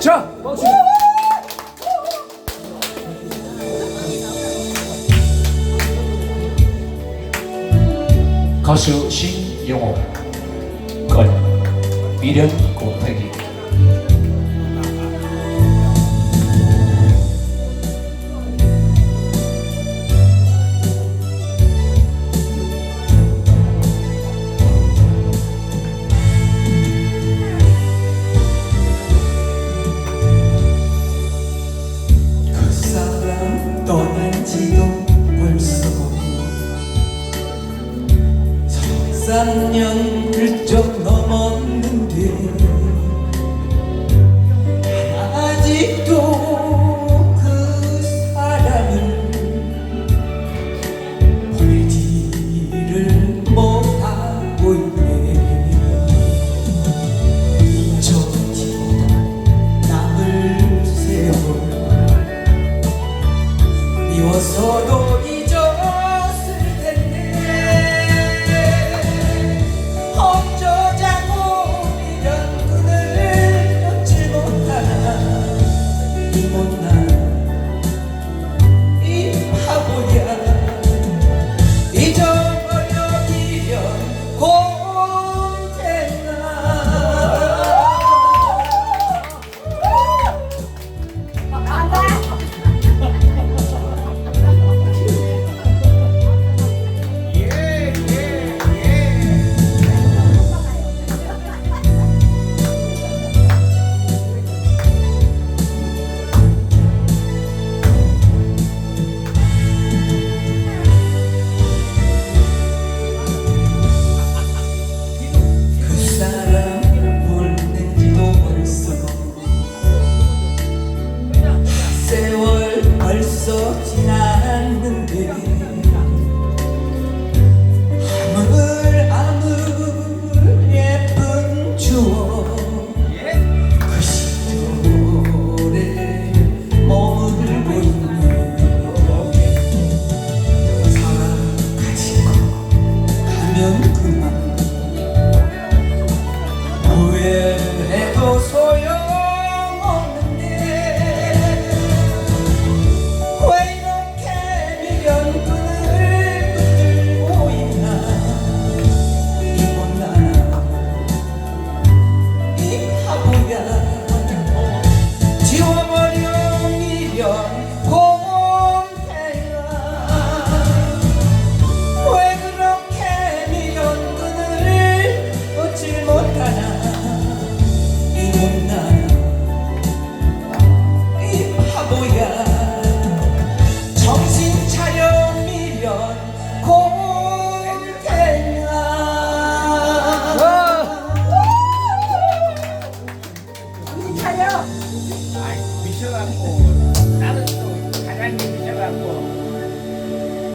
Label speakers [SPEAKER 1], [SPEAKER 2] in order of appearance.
[SPEAKER 1] 자! 가수 신용호 걸 미련
[SPEAKER 2] 곰팡이 13년 글쩍 넘었는데 아직도 그 사람은 울지를 못하고 있네. 잊혀진 남을 세월 미워서도 이 후회해도 소용
[SPEAKER 3] विश्वबापू
[SPEAKER 4] नारद तो खजांची विश्वबापू